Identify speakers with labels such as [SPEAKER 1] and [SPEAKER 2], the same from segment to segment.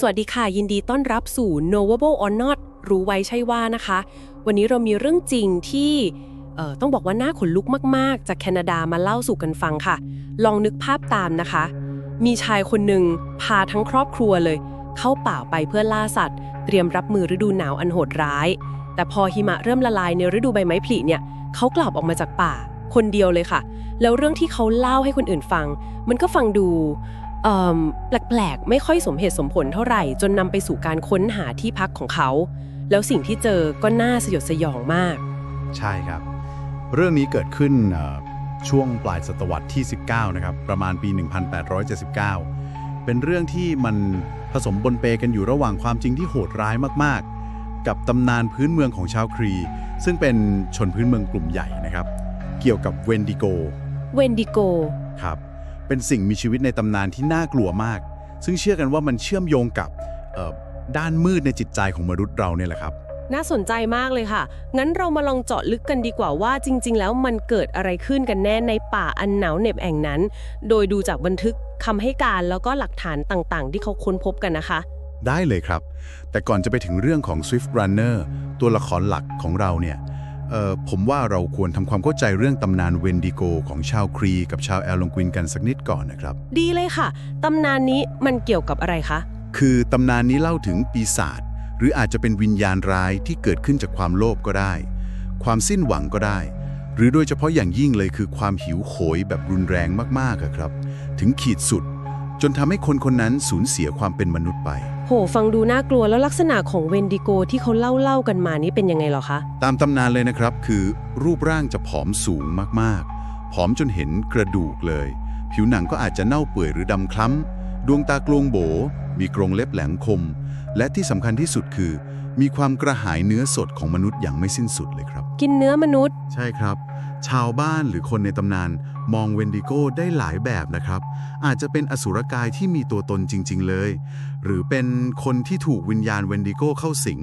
[SPEAKER 1] สวัสดีค่ะ ยินดีต้อนรับสู่ Knowable or Not รู้ไว้ใช่ว่านะคะ วันนี้เรามีเรื่องจริงที่เอ่อต้องบอกว่าน่าขนลุกมาก ๆ จากแคนาดามาเล่าสู่กันฟังค่ะ ลองนึกภาพตามนะคะ มีชายคนหนึ่งพาทั้งครอบครัวเลย เข้าป่าไปเพื่อล่าสัตว์ เตรียมรับมือฤดูหนาวอันโหดร้าย แต่พอหิมะเริ่มละลายในฤดูใบไม้ผลิเนี่ยเขากลับออกมาจากป่า คนเดียวเลยค่ะ แล้วเรื่องที่เขาเล่าให้คนอื่นฟัง มันก็ฟังดู แปลกๆ ไม่ค่อยสมเหตุสมผลเท่าไหร่ จนนำไปสู่การค้นหาที่พักของเขา แล้วสิ่งที่เจอก็น่าสยดสยองมาก
[SPEAKER 2] ใช่ครับ เรื่องนี้เกิดขึ้นเอ่อช่วงปลายศตวรรษที่ 19 นะครับ ประมาณปี 1879 เป็นเรื่องที่มันผสมบนเปกันอยู่ระหว่างความจริงที่โหดร้ายมากๆ กับตำนานพื้นเมืองของชาวครี ซึ่งเป็นชนพื้นเมืองกลุ่มใหญ่นะครับ เกี่ยวกับเวนดิโก
[SPEAKER 1] เวนดิโก
[SPEAKER 2] ครับ เป็นสิ่งมีชีวิตในตำนานที่น่ากลัวมาก ซึ่งเชื่อกันว่ามันเชื่อมโยงกับเอ่อด้านมืดในจิตใจของมนุษย์เราเนี่ยแหละครับ
[SPEAKER 1] น่าสนใจมากเลยค่ะ งั้นเรามาลองเจาะลึกกันดีกว่าว่าจริง ๆ แล้วมันเกิดอะไรขึ้นกันแน่ในป่าอันหนาวเหน็บแอ่งนั้น โดยดูจากบันทึกคำให้การแล้วก็หลักฐานต่างๆ ที่เขาค้นพบกันนะคะ
[SPEAKER 2] ได้เลยครับ แต่ก่อนจะไปถึงเรื่องของ Swift Runner ตัวละครหลักของเราเนี่ย เอ่อผมว่าเราควรทำความเข้าใจเรื่องตำนานเวนดิโกของชาวครีกับชาวแอลลงกวินกันสักนิดก่อนนะครับ
[SPEAKER 1] ดีเลยค่ะ ตำนานนี้มันเกี่ยวกับอะไรคะ
[SPEAKER 2] คือตำนานนี้เล่าถึงปีศาจหรืออาจจะเป็นวิญญาณร้ายที่เกิดขึ้นจากความโลภก็ได้ ความสิ้นหวังก็ได้ หรือโดยเฉพาะอย่างยิ่งเลยคือความหิวโหยแบบรุนแรงมากๆอะครับ ถึงขีดสุด จนทำให้คนคนนั้นสูญเสียความเป็นมนุษย์ไป
[SPEAKER 1] โห ฟังดูน่ากลัวแล้วลักษณะของเวนดิโกที่เขาเล่าเล่าๆกันมานี่เป็นยังไงเหรอคะ
[SPEAKER 2] ตามตำนานเลยนะครับ คือรูปร่างจะผอมสูงมากๆ ผอมจนเห็นกระดูกเลย ผิวหนังก็อาจจะเน่าเปื่อยหรือดำคล้ำ ดวงตากลวงโบ มีกรงเล็บแหลมคม และที่สำคัญที่สุดคือ มีความกระหายเนื้อสดของมนุษย์อย่างไม่สิ้นสุดเลยครับ
[SPEAKER 1] กินเนื้อมนุษย์
[SPEAKER 2] ใช่ครับ ชาวบ้านหรือคนในตำนาน มองเวนดิโก้ได้หลายแบบนะครับ อาจจะเป็นอสุรกายที่มีตัวตนจริง ๆ เลย หรือเป็นคนที่ถูกวิญญาณเวนดิโก้เข้าสิง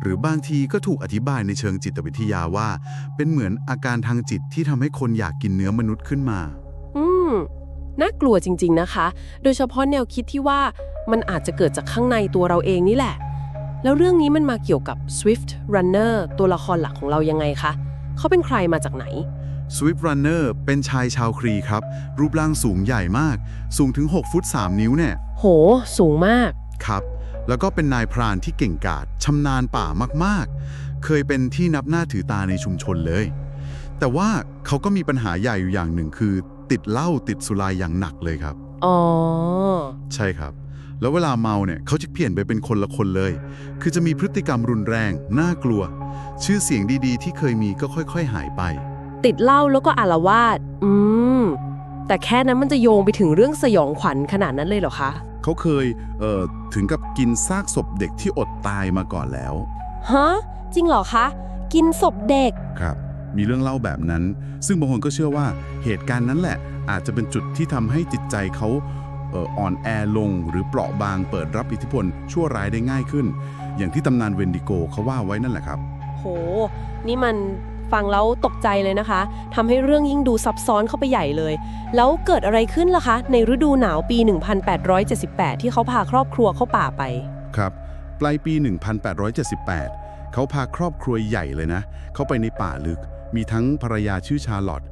[SPEAKER 2] หรือบางทีก็ถูกอธิบายในเชิงจิตวิทยาว่า เป็นเหมือนอาการทางจิตที่ทำให้คนอยากกินเนื้อมนุษย์ขึ้นมา
[SPEAKER 1] อืมน่ากลัวจริง ๆ นะคะ โดยเฉพาะแนวคิดที่ว่ามันอาจจะเกิดจากข้างในตัวเราเองนี่แหละ แล้วเรื่องนี้มันมาเกี่ยวกับ Swift Runner ตัวละครหลักของเรายังไงคะ เขาเป็นใครมาจากไหน
[SPEAKER 2] Swift Runner เป็นชายชาวครีครับ รูปร่างสูงใหญ่มาก สูงถึง 6 ฟุต 3 นิ้วเนี่ย
[SPEAKER 1] โห สูงมาก
[SPEAKER 2] ครับ แล้วก็เป็นนายพรานที่เก่งกาจชำนาญป่ามากๆ เคยเป็นที่นับหน้าถือตาในชุมชนเลย แต่ว่าเขาก็มีปัญหาใหญ่อยู่อย่างหนึ่งคือ ติดเหล้าติดสุราอย่างหนักเลยครับ
[SPEAKER 1] อ๋อ
[SPEAKER 2] ใช่ครับ แล้วเวลาเมาเนี่ยเขาจะเปลี่ยนไปเป็นคนละคนเลย คือจะมีพฤติกรรมรุนแรง น่ากลัว ชื่อเสียงดีๆ ที่เคยมีก็ค่อยๆ หายไป
[SPEAKER 1] ติดเหล้าแล้วก็อาละวาดอืม แต่แค่นั้นมันจะโยงไปถึงเรื่องสยองขวัญขนาดนั้นเลยเหรอคะ
[SPEAKER 2] เขาเคยเอ่อถึงกับกินซากศพเด็กที่อดตายมาก่อนแล้ว
[SPEAKER 1] ฮะ จริงเหรอคะ กินศพเด็ก
[SPEAKER 2] ครับ มีเรื่องเล่าแบบนั้น ซึ่งบางคนก็เชื่อว่าเหตุการณ์นั้นแหละ อาจจะเป็นจุดที่ทำให้จิตใจเขาเอ่ออ่อนแอลงหรือเปราะบางเปิดรับอิทธิพล ชั่วร้ายได้ง่ายขึ้น อย่างที่ตำนานเวนดิโกเขาว่าไว้นั่นแหละครับ
[SPEAKER 1] โห นี่มันฟังแล้วตกใจเลยนะคะทำให้เรื่องยิ่งดูซับซ้อนเข้าไปใหญ่เลย แล้วเกิดอะไรขึ้นล่ะคะ ในฤดูหนาวปี 1878 ที่เขาพาครอบครัวเข้าป่าไป
[SPEAKER 2] ครับ ปลายปี 1878 เขาพาครอบครัวใหญ่เลยนะ เข้าไปในป่าลึก มีทั้งภรรยาชื่อชาร์ลอต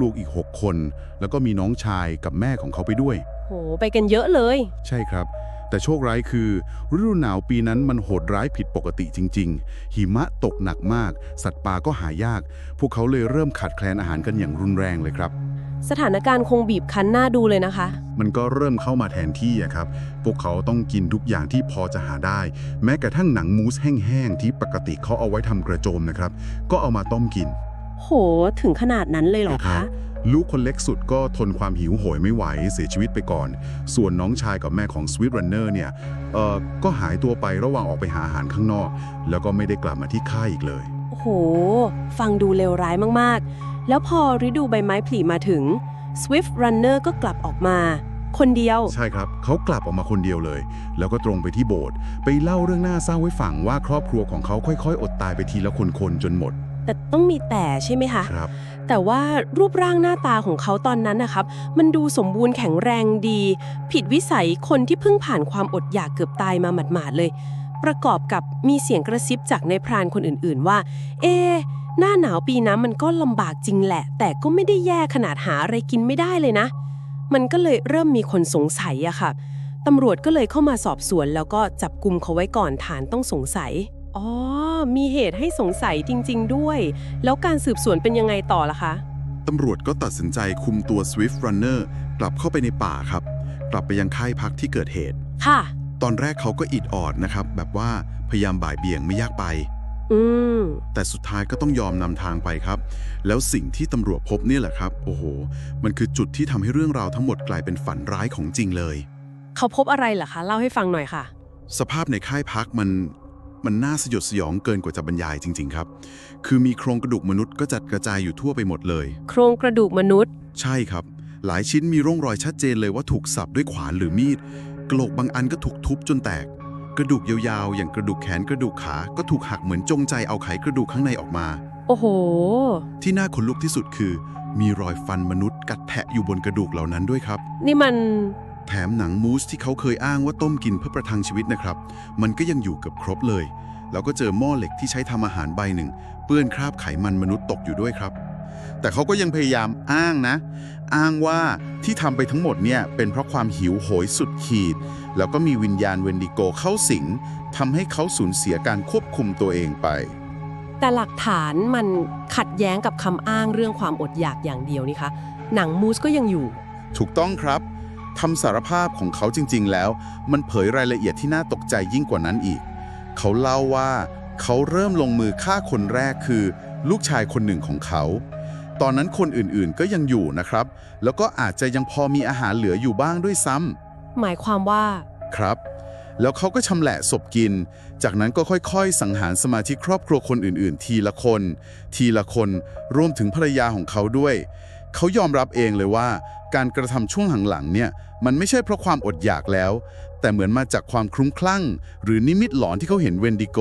[SPEAKER 2] ลูกๆอีก 6 คน แล้วก็มีน้องชายกับแม่ของเขาไปด้วย
[SPEAKER 1] โห ไปกันเยอะเลย
[SPEAKER 2] ใช่ครับ แต่โชคร้ายคือ ฤดูหนาวปีนั้นมันโหดร้ายผิดปกติจริง ๆ หิมะตกหนักมาก สัตว์ป่าก็หายาก พวกเขาเลยเริ่มขาดแคลนอาหารกันอย่างรุนแรงเลยครับ
[SPEAKER 1] สถานการณ์คงบีบคั้นหน้าดูเลยนะคะ
[SPEAKER 2] มันก็เริ่มเข้ามาแทนที่อะครับ พวกเขาต้องกินทุกอย่างที่พอจะหาได้ แม้กระทั่งหนังมูสแห้งๆที่ปกติเขาเอาไว้ทำกระโจมนะครับ ก็เอามาต้มกิน
[SPEAKER 1] โห ถึงขนาดนั้นเลยเหรอคะ
[SPEAKER 2] ลูกคนเล็กสุดก็ทนความหิวโหยไม่ไหวเสียชีวิตไปก่อน ส่วนน้องชายกับแม่ของ Sweet Runner เนี่ยเอ่อก็หายตัวไประหว่างออกไปหาอาหารข้างนอก แล้วก็ไม่ได้กลับมาที่ค่ายอีกเลย
[SPEAKER 1] โอ้โห ฟังดูเลวร้ายมากๆ แล้วพอฤดูใบไม้ผลิมาถึง Swift Runner ก็กลับออกมา คนเดียว
[SPEAKER 2] ใช่ครับ เขากลับออกมาคนเดียวเลย แล้วก็ตรงไปที่โบสถ์ไปเล่าเรื่องน่าเศร้าให้ฟังว่าครอบครัวของเขาค่อยๆ อดตายไปทีละคนๆจนหมด
[SPEAKER 1] โแต่ต้องมีแต่ใช่ไหมคะ
[SPEAKER 3] ครับ
[SPEAKER 1] แต่ว่ารูปร่างหน้าตาของเขาตอนนั้นนะครับ มันดูสมบูรณ์แข็งแรงดี ผิดวิสัยคนที่เพิ่งผ่านความอดอยากเกือบตายมาหมาดๆเลย ประกอบกับมีเสียงกระซิบจากในายพรานคนอื่นๆว่า เอะหน้าหนาวปีน้ำมันก็ลำบากจริงแหละ แต่ก็ไม่ได้แย่ขนาดหาอะไรกินไม่ได้เลยนะ มันก็เลยเริ่มมีคนสงสัยอะค่ะตำรวจก็เลยเข้ามาสอบสวน แล้วก็จับกลุ่มเขาไว้ก่อนฐานต้องสงสัย อ๋อ มีเหตุให้สงสัยจริง ๆ ด้วย แล้วการสืบสวนเป็นยังไงต่อล่ะคะ
[SPEAKER 2] ตำรวจก็ตัดสินใจคุมตัว Swift Runner กลับเข้าไปในป่าครับ กลับไปยังค่ายพักที่เกิดเหตุ
[SPEAKER 1] ค่ะ
[SPEAKER 2] ตอนแรกเขาก็อิดออดนะครับ แบบว่าพยายามบ่ายเบี่ยงไม่ยากไป
[SPEAKER 1] อืม
[SPEAKER 2] แต่สุดท้ายก็ต้องยอมนำทางไปครับ แล้วสิ่งที่ตำรวจพบเนี่ยแหละครับ โอ้โห มันคือจุดที่ทำให้เรื่องราวทั้งหมดกลายเป็นฝันร้ายของจริงเลย
[SPEAKER 1] เขาพบอะไรเหรอคะ เล่าให้ฟังหน่อยค่ะ
[SPEAKER 2] สภาพในค่ายพักมัน มันน่าสยดสยองเกินกว่าจะบรรยายจริง ๆ ครับ คือมีโครงกระดูกมนุษย์ก็จัดกระจายอยู่ทั่วไปหมดเลย
[SPEAKER 1] โครงกระดูกมนุษย์
[SPEAKER 2] ใช่ครับ หลายชิ้นมีร่องรอยชัดเจนเลยว่าถูกสับด้วยขวานหรือมีด กระโหลกบางอันก็ถูกทุบจนแตก กระดูกยาวๆ อย่างกระดูกแขนกระดูกขา ก็ถูกหักเหมือนจงใจเอาไขกระดูกข้างในออกมา
[SPEAKER 1] โอ้โห
[SPEAKER 2] ที่น่าขนลุกที่สุดคือ มีรอยฟันมนุษย์กัดแทะอยู่บนกระดูกเหล่านั้นด้วยครับ
[SPEAKER 1] นี่มัน
[SPEAKER 2] แถ มหนังมูสที่เขาเคยอ้างว่าต้มกินเพื่อประทังชีวิตนะครับ มันก็ยังอยู่เกือบครบเลย แล้วก็เจอหม้อเหล็กที่ใช้ทำอาหารใบหนึ่ง เปื้อนคราบไขมันมนุษย์ตกอยู่ด้วยครับ แต่เขาก็ยังพยายามอ้างนะ อ้างว่าที่ทำไปทั้งหมดเนี่ยเป็นเพราะความหิวโหยสุดขีด แล้วก็มีวิญญาณเวนดิโกเข้าสิงทำให้เขาสูญเสียการควบคุมตัวเองไป
[SPEAKER 1] แต่หลักฐานมันขัดแย้งกับคำอ้างเรื่องความอดอยากอย่างเดียวนี่คะหนังมูสก็ยังอยู่
[SPEAKER 2] ถูกต้องครับ คำสารภาพของเขาจริง ๆ แล้ว มันเผยรายละเอียดที่น่าตกใจยิ่งกว่านั้นอีก เขาเล่าว่าเขาเริ่มลงมือฆ่าคนแรกคือ ลูกชายคนหนึ่งของเขา ตอนนั้นคนอื่นๆก็ยังอยู่นะครับ แล้วก็อาจจะยังพอมีอาหารเหลืออยู่บ้างด้วยซ้ำ
[SPEAKER 1] หมายความว่า
[SPEAKER 2] ครับ แล้วเขาก็ชำแหละศพกิน จากนั้นก็ค่อยๆ สังหารสมาชิกครอบครัวคนอื่นๆ ทีละคน ทีละคนรวมถึงภรรยาของเขาด้วย เขายอมรับเองเลยว่า การกระทำช่วงหลังๆเนี่ยมันไม่ใช่เพราะความอดอยากแล้ว แต่เหมือนมาจากความคลุ้มคลั่ง หรือนิมิตหลอนที่เขาเห็นเวนดิโก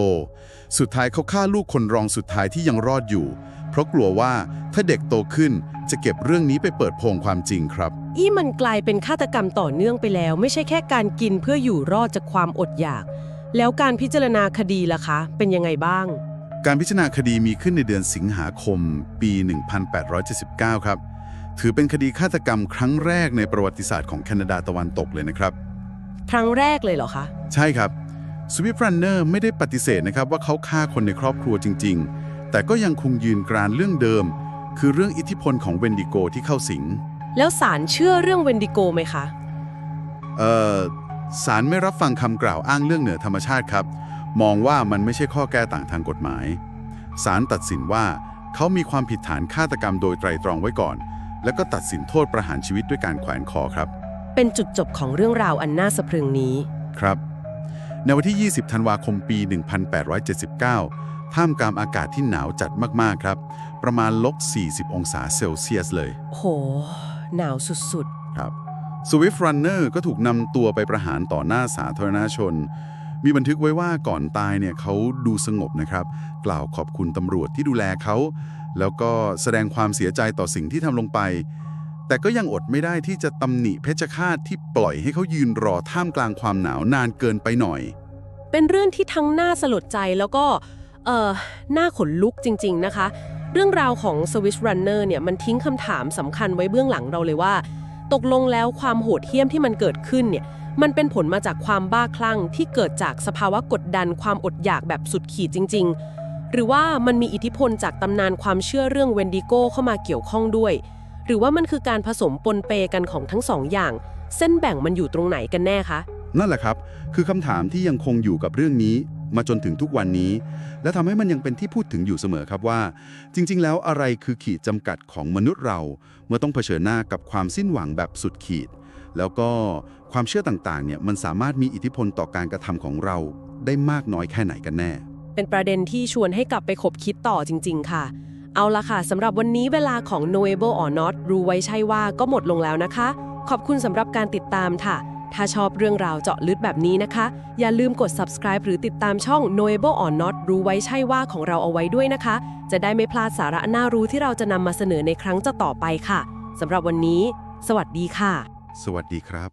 [SPEAKER 2] สุดท้ายเขาฆ่าลูกคนรองสุดท้ายที่ยังรอดอยู่ เพราะกลัวว่าถ้าเด็กโตขึ้นจะเก็บเรื่องนี้ไปเปิดโปงความจริงครับ
[SPEAKER 1] อีมันกลายเป็นฆาตกรรมต่อเนื่องไปแล้ว ไม่ใช่แค่การกินเพื่ออยู่รอดจากความอดอยาก แล้วการพิจารณาคดีล่ะคะ เป็นยังไงบ้าง
[SPEAKER 2] การพิจารณาคดีมีขึ้นในเดือนสิงหาคม ปี 1879 ครับ ถือเป็นคดีฆาตกรรมครั้งแรกในประวัติศาสตร์ของแคนาดาตะวันตกเลยนะครับ
[SPEAKER 1] ครั้งแรกเลยเหรอคะ
[SPEAKER 2] ใช่ครับสวิฟรันเนอร์ไม่ได้ปฏิเสธนะครับว่าเขาฆ่าคนในครอบครัวจริง ๆ แต่ก็ยังคงยืนกรานเรื่องเดิม คือเรื่องอิทธิพลของเวนดิโกที่เข้าสิง
[SPEAKER 1] แล้วศาลเชื่อเรื่องเวนดิโกไหมคะ
[SPEAKER 2] เอ่อศาลไม่รับฟังคำกล่าวอ้างเรื่องเหนือธรรมชาติครับ มองว่ามันไม่ใช่ข้อแก้ต่างทางกฎหมายศาลตัดสินว่าเขามีความผิดฐานฆาตกรรมโดยไตรตรองไว้ก่อน แล้วก็ตัดสินโทษประหารชีวิตด้วยการแขวนคอครับ
[SPEAKER 1] เป็นจุดจบของเรื่องราวอันน่าสะพรึงนี้
[SPEAKER 2] ครับ ในวันที่ 20 ธันวาคมปี 1879 ท่ามกลางอากาศที่หนาวจัดมากๆครับ ประมาณลบ 40 องศาเซลเซียสเลย
[SPEAKER 1] โห หนาวสุด
[SPEAKER 2] ครับสวิฟรันเนอร์ก็ถูกนำตัวไปประหารต่อหน้าสาธารณชน มีบันทึกไว้ว่าก่อนตายเนี่ยเขาดูสงบนะครับ กล่าวขอบคุณตำรวจที่ดูแลเขา แล้วก็แสดงความเสียใจต่อสิ่งที่ทำลงไป แต่ก็ยังอดไม่ได้ที่จะตำหนิเพชฌฆาตที่ปล่อยให้เขายืนรอท่ามกลางความหนาวนานเกินไปหน่อย
[SPEAKER 1] เป็นเรื่องที่ทั้งน่าสลดใจแล้วก็เอ่อน่าขนลุกจริง ๆ นะคะ เรื่องราวของ Swiss Runner เนี่ยมันทิ้งคำถามสำคัญไว้เบื้องหลังเราเลยว่า ตกลงแล้วความโหดเหี้ยมที่มันเกิดขึ้นเนี่ยมันเป็นผลมาจากความบ้าคลั่งที่เกิดจากสภาวะกดดันความอดอยากแบบสุดขีดจริง ๆ หรือว่ามันมีอิทธิพลจากตำนานความเชื่อเรื่องเวนดิโกเข้ามาเกี่ยวข้องด้วย หรือว่ามันคือการผสมปนเปกันของทั้งสองอย่าง เส้นแบ่งมันอยู่ตรงไหนกันแน่คะ
[SPEAKER 2] นั่นแหละครับ คือคำถามที่ยังคงอยู่กับเรื่องนี้มาจนถึงทุกวันนี้ และทำให้มันยังเป็นที่พูดถึงอยู่เสมอครับว่า จริง ๆ แล้วอะไรคือขีดจำกัดของมนุษย์เรา เมื่อต้องเผชิญหน้ากับความสิ้นหวังแบบสุดขีด แล้วก็ความเชื่อต่างๆเนี่ยมันสามารถมีอิทธิพลต่อการกระทำของเราได้มากน้อยแค่ไหนกันแน่
[SPEAKER 1] เป็นประเด็นที่ชวนให้กลับไปคบคิดต่อจริง ๆ ค่ะ เอาละค่ะสำหรับวันนี้เวลาของ Knowable or Not รู้ไว้ใช่ว่าก็หมดลงแล้วนะคะ ขอบคุณสำหรับการติดตามค่ะ ถ้าชอบเรื่องราวเจาะลึกแบบนี้นะคะ อย่าลืมกด subscribe หรือติดตามช่อง Knowable or Not รู้ไว้ใช่ว่าของเราเอาไว้ด้วยนะคะ จะได้ไม่พลาดสาระน่ารู้ที่เราจะนำมาเสนอในครั้งจะต่อไปค่ะสำหรับวันนี้ สวัสดีค่ะ
[SPEAKER 2] สวัสดีครับ